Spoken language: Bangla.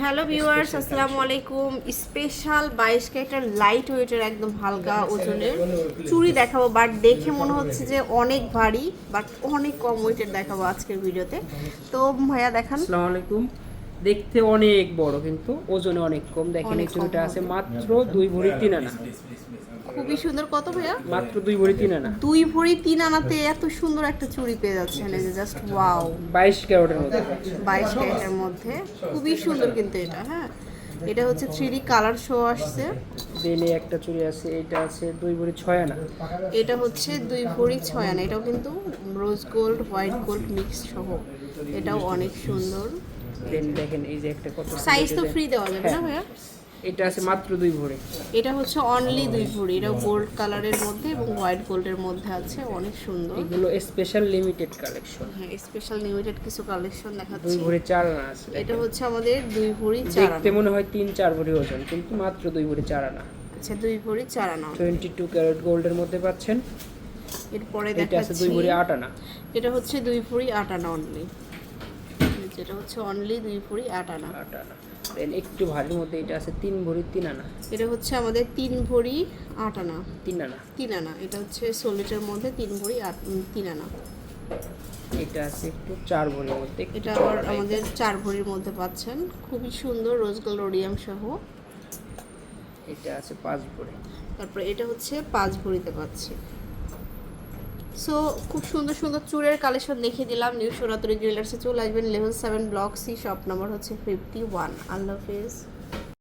হ্যালো ভিউয়ার্স আসসালামু আলাইকুম স্পেশাল বাইশ ক্যারেটার লাইট ওয়েটের একদম হালকা ওজনের চুড়ি দেখাবো বাট দেখে মনে হচ্ছে যে অনেক ভারী বাট অনেক কম ওয়েটের দেখাবো আজকের ভিডিওতে। তো ভাইয়া দেখান। আসসালামু আলাইকুম দেখতে অনেক বড় কিন্তু ওজনে অনেক কম। দেখেন এই চুড়িটা আছে মাত্র দুই ভরি তিন আনা খুবই সুন্দর। কত ভাইয়া? মাত্র দুই ভরি তিন আনা। দুই ভরি তিন আনাতে এত সুন্দর একটা চুড়ি পেয়ে যাচ্ছেন এই যে জাস্ট ওয়াও বাইশ ক্যারেটের মধ্যে। বাইশ ক্যারেটের মধ্যে। খুবই সুন্দর কিন্তু এটা হ্যাঁ। এটা হচ্ছে থ্রি কালার শো আসছে। বেলে একটা চুড়ি আছে এটা আছে দুই ভরি ছয় আনা। এটা হচ্ছে দুই ভরি ছয় আনা। এটাও কিন্তু rose gold white gold mix সহ। এটাও অনেক সুন্দর। দেন দেখেন এই যে একটা কত সাইজ তো ফ্রি দেওয়া যাবে না হ্যাঁ। ভাইয়া? এটা আছে মাত্র দুই ভরি। এটা হচ্ছে অনলি দুই ভরি। এটা গোল্ড কালারের মধ্যে এবং হোয়াইট গোল্ডের মধ্যে আছে অনেক সুন্দর। এগুলো স্পেশাল লিমিটেড কালেকশন হ্যাঁ স্পেশাল লিমিটেড কিছু কালেকশন দেখাচ্ছি। দুই দেখাচ্ছি ভরি চার আনা আছে। এটা হচ্ছে আমাদের দুই ভরি চার দেখতে মনে হয় তিন চার ভরি ওজন কিন্তু মাত্র দুই ভরি চার আনা আচ্ছা দুই ভরি চার আনা টোয়েন্টি টু ক্যারেট গোল্ডের মধ্যে পাচ্ছেন। এরপরে এটা আছে দেখাচ্ছি। দুই ভরি আট আনা এটা হচ্ছে দুই ভরি আট আনা অনলি যেটা হচ্ছে অনলি দুই ভরি আট আনা আট আনা দেন একটু ভারীর মধ্যে এটা আছে তিন ভরি তিন আনা। এটা হচ্ছে আমাদের তিন ভরি আট আনা। তিন আনা। তিন আনা এটা হচ্ছে সোলেটের মধ্যে তিন ভরি আট তিন আনা। এটা আছে একটু চার ভরির মধ্যে এটা আবার আমাদের চার ভরির মধ্যে পাচ্ছেন। খুবই সুন্দর রোজ গোল্ড সহ। এটা আছে পাঁচ ভরি। তারপরে এটা হচ্ছে পাঁচ ভরিতে পাচ্ছি। সো খুব সুন্দর সুন্দর চুড়ের কালেকশন দেখিয়ে দিলাম। নিউ সোনাতরি জুয়েলার্সে চলে আসবেন। Level seven block C shop নম্বর হচ্ছে ফিফটি ওয়ান আল্লাহ হাফিজ